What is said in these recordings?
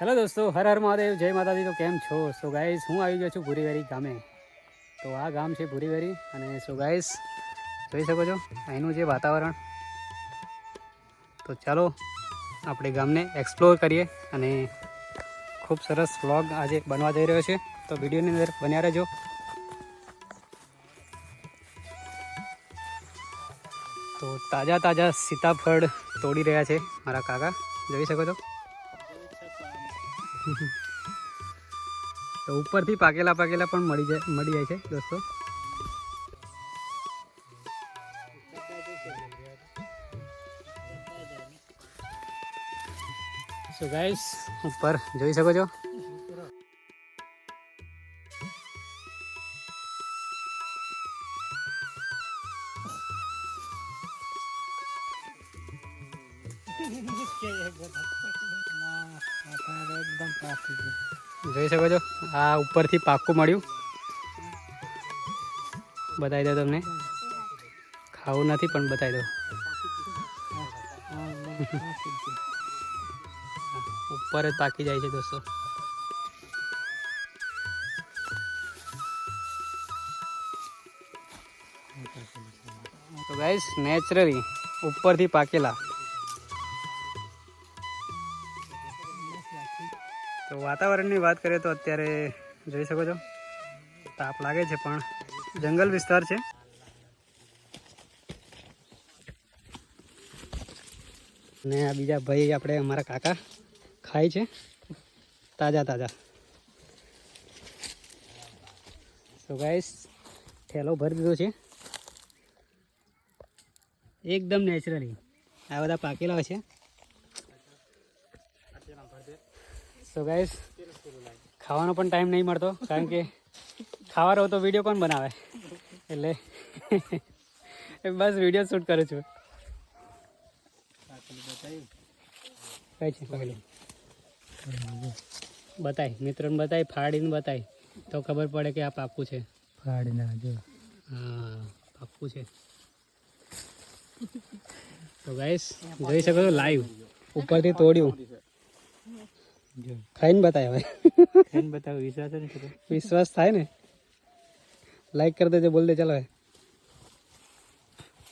Hello દોસ્તો, હર હર મહાદેવ, જય માતાજી, તો કેમ છો? સો ગાઈસ હું આવી ગયો છું ભૂરીવેરી ગામે. તો આ ગામ છે ભૂરીવેરી અને સો ગાઈસ જોઈ શકો છો, અહીંનું જે વાતાવરણ. તો ચાલો, આપણે ગામને એક્સપ્લોર કરીએ અને ખૂબ સરસ વ્લોગ આજે બનવા જઈ રહ્યો છે. તો વિડીયોની અંદર બન્યા રહેજો. તાજા તાજા સીતાફળ તોડી રહ્યા છે મારા કાકા. જોઈ શકો છો? તો ઉપરથી પાકેલા પાકેલા પણ મળી જાય મળી જાય છે, દોસ્તો. સો ગાઈસ ઉપર જોઈ શકો છો? જોઈ શકો છો? આ ઉપરથી પાક્કું મળ્યું. બતાવી દો તમને. ખાવું નથી, પણ બતાવી દો ઉપર જ પાકી જાય છે દોસ્તો. તો ગાઈસ નેચરલી ઉપરથી પાકેલા. તો વાતાવરણની વાત કરીએ તો અત્યારે જોઈ શકો છો, તાપ લાગે છે પણ જંગલ વિસ્તાર છે. ને આ બીજા ભાઈ આપણે અમારા કાકા ખાય છે, તાજા તાજા. તો ગાઈસ થેલો ભરી દીધો છે. એકદમ નેચરલી આ બધા પાકેલા છે. સો ગાઈસ ખાવાનો પણ ટાઈમ નહીં મળતો કારણ કે ખાવા રહો તો વીડિયો કોણ બનાવે? એટલે બસ વીડિયો શૂટ કરું છું. કઈ છે પકડી બતાય મિત્રોને બતાય ફાડીને બતાય. તો ખબર પડે કે આ પાકું છે. ફાડીને નાખજો હા પાકું છે. તો ગાઈસ જોઈ શકો છો લાઈવ ઉપરથી તોડ્યું. જો ખાઈને બતાય હવે. ખાઈને બતાવો વિશ્વાસ ને વિશ્વાસ થાય ને. લાઈક કરી દેજો બોલ દે ચાલો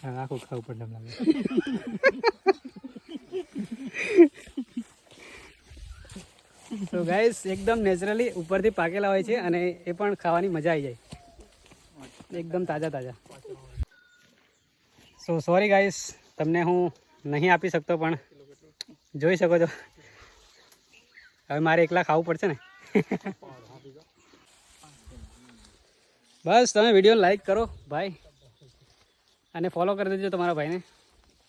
હા આખું ખાવું પડે એમ તો ગાઈસ એકદમ નેચરલી ઉપરથી પાકેલા હોય છે અને એ પણ ખાવાની મજા આવી જાય. એકદમ તાજા તાજા. સો સોરી ગાઈસ તમને હું નહીં આપી શકતો પણ જોઈ શકો છો. હવે મારે એકલા ખાવું પડશે ને? બસ, તમે વીડિયો લાઈક કરો, ભાઈ. અને ફોલો કરી દેજો તમારા ભાઈને.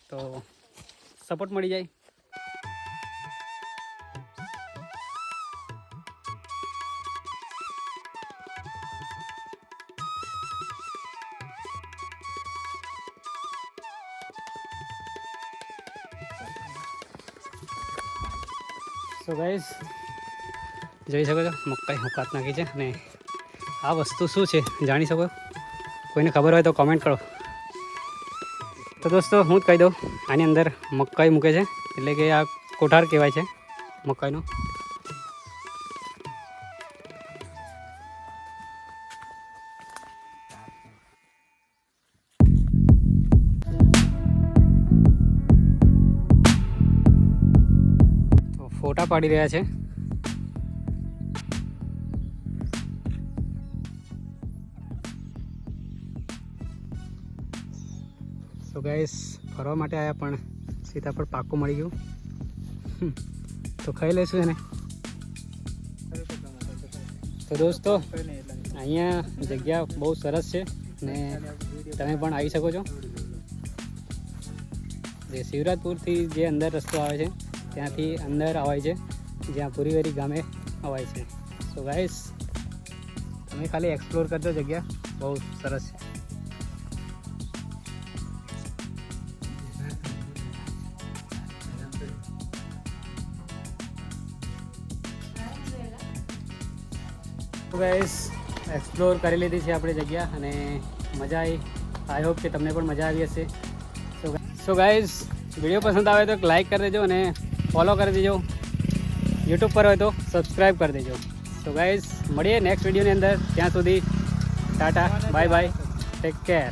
તો સપોર્ટ મળી જાય. સો ગાઈઝ જોઈ શકો છો, મકાઈ હુકાત નાખી છે અને આ વસ્તુ શું છે જાણી શકો? કોઈને ખબર હોય તો કોમેન્ટ કરો. તો દોસ્તો, હું જ કહી દઉં, આની અંદર મકાઈ મૂકે છે, એટલે કે આ કોઠાર કહેવાય છે, મકાઈનો. ફોટા પાડી રહ્યા છે. તો ગાઈસ ફરવા માટે આવ્યા પણ સીતાફળ પાક્કું મળી ગયું. તો ખાઈ લઈશું એને. તો દોસ્તો, અહીંયા જગ્યા બહુ સરસ છે ને તમે પણ આવી શકો છો. જે શિવરાજપુરથી જે અંદર રસ્તો આવે છે ત્યાંથી અંદર અવાય છે, જ્યાં પુરીવેરી ગામે અવાય છે. સો ગાઈસ તમે ખાલી એક્સપ્લોર કરજો જગ્યા, બહુ સરસ છે. ગાઈસ એક્સપ્લોર કરી લીધી છે આપણી જગ્યા અને મજા આવી. આઈ હોપ કે તમને પણ મજા આવી હશે. સો ગાઈઝ વીડિયો પસંદ આવે તો લાઈક કરી દેજો અને ફોલો કરી દેજો. યુટ્યુબ પર હોય તો સબસ્ક્રાઈબ કરી દેજો. તો ગાઈઝ મળીએ નેક્સ્ટ વિડીયોની અંદર. ત્યાં સુધી tata bye bye take care